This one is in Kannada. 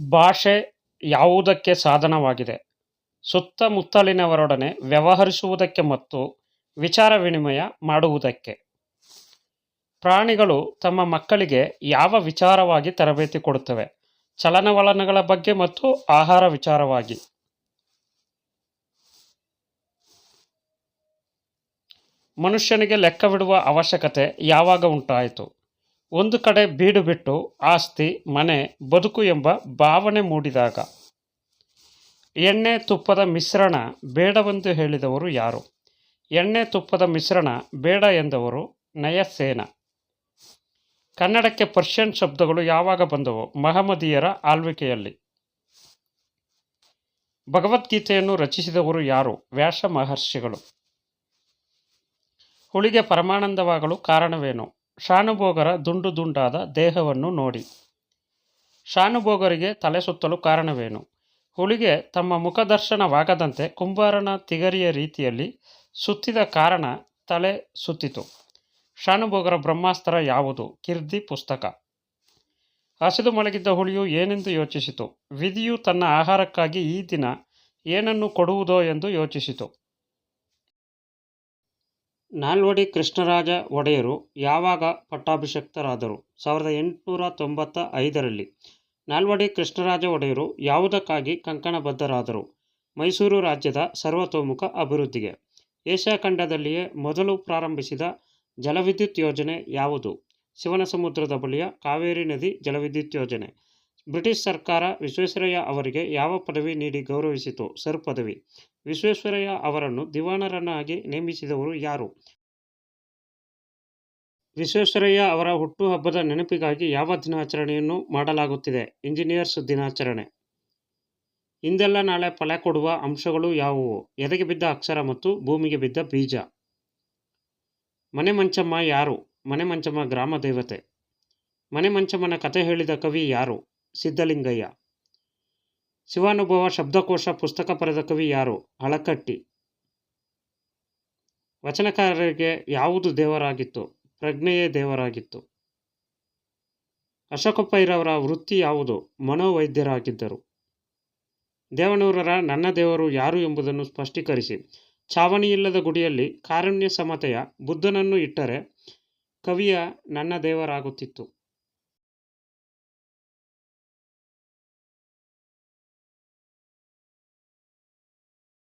ಭಾಷೆ ಯಾವುದಕ್ಕೆ ಸಾಧನವಾಗಿದೆ? ಸುತ್ತಮುತ್ತಲಿನವರೊಡನೆ ವ್ಯವಹರಿಸುವುದಕ್ಕೆ ಮತ್ತು ವಿಚಾರ ವಿನಿಮಯ ಮಾಡುವುದಕ್ಕೆ. ಪ್ರಾಣಿಗಳು ತಮ್ಮ ಮಕ್ಕಳಿಗೆ ಯಾವ ವಿಚಾರವಾಗಿ ತರಬೇತಿ ಕೊಡುತ್ತವೆ? ಚಲನವಲನಗಳ ಬಗ್ಗೆ ಮತ್ತು ಆಹಾರ ವಿಚಾರವಾಗಿ. ಮನುಷ್ಯನಿಗೆ ಲೆಕ್ಕವಿಡುವ ಅವಶ್ಯಕತೆ ಯಾವಾಗ ಉಂಟಾಯಿತು? ಒಂದು ಕಡೆ ಬೀಡು ಬಿಟ್ಟು ಆಸ್ತಿ, ಮನೆ, ಬದುಕು ಎಂಬ ಭಾವನೆ ಮೂಡಿದಾಗ ಎಣ್ಣೆ ತುಪ್ಪದ ಮಿಶ್ರಣ ಬೇಡವೆಂದು ಹೇಳಿದವರು ಯಾರು? ಎಣ್ಣೆ ತುಪ್ಪದ ಮಿಶ್ರಣ ಬೇಡ ಎಂದವರು ನಯಸೇನ. ಕನ್ನಡಕ್ಕೆ ಪರ್ಷಿಯನ್ ಶಬ್ದಗಳು ಯಾವಾಗ ಬಂದವು ಮಹಮ್ಮದಿಯರ ಆಳ್ವಿಕೆಯಲ್ಲಿ. ಭಗವದ್ಗೀತೆಯನ್ನು ರಚಿಸಿದವರು ಯಾರು? ವ್ಯಾಸ ಮಹರ್ಷಿಗಳು. ಹುಳಿಗೆ ಪರಮಾನಂದವಾಗಲು ಕಾರಣವೇನು? ಶಾನುಭೋಗರ ದುಂಡು ದುಂಡಾದ ದೇಹವನ್ನು ನೋಡಿ. ಶಾನುಭೋಗರಿಗೆ ತಲೆ ಸುತ್ತಲು ಕಾರಣವೇನು? ಹುಲಿಗೆ ತಮ್ಮ ಮುಖದರ್ಶನವಾಗದಂತೆ ಕುಂಬಾರನ ತಿಗರಿಯ ರೀತಿಯಲ್ಲಿ ಸುತ್ತಿದ ಕಾರಣ ತಲೆ ಸುತ್ತಿತು. ಶಾನುಭೋಗರ ಬ್ರಹ್ಮಾಸ್ತ್ರ ಯಾವುದು? ಕಿರ್ದಿ ಪುಸ್ತಕ. ಹಸಿದು ಮಲಗಿದ್ದ ಹುಲಿಯು ಏನೆಂದು ಯೋಚಿಸಿತು? ವಿಧಿಯು ತನ್ನ ಆಹಾರಕ್ಕಾಗಿ ಈ ದಿನ ಏನನ್ನು ಕೊಡುವುದೋ ಎಂದು ಯೋಚಿಸಿತು. ನಾಲ್ವಡಿ ಕೃಷ್ಣರಾಜ ಒಡೆಯರು ಯಾವಾಗ ಪಟ್ಟಾಭಿಷಕ್ತರಾದರು? ಸಾವಿರದ ಎಂಟುನೂರ ತೊಂಬತ್ತ ಐದರಲ್ಲಿ. ನಾಲ್ವಡಿ ಕೃಷ್ಣರಾಜ ಒಡೆಯರು ಯಾವುದಕ್ಕಾಗಿ ಕಂಕಣಬದ್ಧರಾದರು? ಮೈಸೂರು ರಾಜ್ಯದ ಸರ್ವತೋಮುಖ ಅಭಿವೃದ್ಧಿಗೆ. ಏಷ್ಯಾ ಖಂಡದಲ್ಲಿಯೇ ಮೊದಲು ಪ್ರಾರಂಭಿಸಿದ ಜಲವಿದ್ಯುತ್ ಯೋಜನೆ ಯಾವುದು? ಶಿವನಸಮುದ್ರದ ಬಳಿಯ ಕಾವೇರಿ ನದಿ ಜಲವಿದ್ಯುತ್ ಯೋಜನೆ. ಬ್ರಿಟಿಷ್ ಸರ್ಕಾರ ವಿಶ್ವೇಶ್ವರಯ್ಯ ಅವರಿಗೆ ಯಾವ ಪದವಿ ನೀಡಿ ಗೌರವಿಸಿತು ಸರ್ ಪದವಿ. ವಿಶ್ವೇಶ್ವರಯ್ಯ ಅವರನ್ನು ದಿವಾನರನ್ನಾಗಿ ನೇಮಿಸಿದವರು ಯಾರು? ವಿಶ್ವೇಶ್ವರಯ್ಯ ಅವರ ಹುಟ್ಟುಹಬ್ಬದ ನೆನಪಿಗಾಗಿ ಯಾವ ದಿನಾಚರಣೆಯನ್ನು ಮಾಡಲಾಗುತ್ತಿದೆ? ಇಂಜಿನಿಯರ್ಸ್ ದಿನಾಚರಣೆ. ಇಂದೆಲ್ಲ ನಾಳೆ ಫಲ ಕೊಡುವ ಅಂಶಗಳು ಯಾವುವು? ಎದೆಗೆ ಬಿದ್ದ ಅಕ್ಷರ ಮತ್ತು ಭೂಮಿಗೆ ಬಿದ್ದ ಬೀಜ. ಮನೆ ಮಂಚಮ್ಮ ಯಾರು? ಮನೆ ಮಂಚಮ್ಮ ಗ್ರಾಮ ದೇವತೆ. ಮನೆ ಮಂಚಮ್ಮನ ಕತೆ ಹೇಳಿದ ಕವಿ ಯಾರು? ಸಿದ್ಧಲಿಂಗಯ್ಯ. ಶಿವಾನುಭವ ಶಬ್ದಕೋಶ ಪುಸ್ತಕ ಬರೆದ ಕವಿ ಯಾರು? ಅಳಕಟ್ಟಿ. ವಚನಕಾರರಿಗೆ ಯಾವುದು ದೇವರಾಗಿತ್ತು? ಪ್ರಜ್ಞೆಯೇ ದೇವರಾಗಿತ್ತು. ಅಶೋಕಪ್ಪಯ್ಯರವರ ವೃತ್ತಿ ಯಾವುದು? ಮನೋವೈದ್ಯರಾಗಿದ್ದರು. ದೇವನೂರರ ನನ್ನ ದೇವರು ಯಾರು ಎಂಬುದನ್ನು ಸ್ಪಷ್ಟೀಕರಿಸಿ. ಛಾವಣಿಯಿಲ್ಲದ ಗುಡಿಯಲ್ಲಿ ಕಾರುಣ್ಯ ಸಮತೆಯ ಬುದ್ಧನನ್ನು ಇಟ್ಟರೆ ಕವಿಯ ನನ್ನ ದೇವರಾಗುತ್ತಿತ್ತು.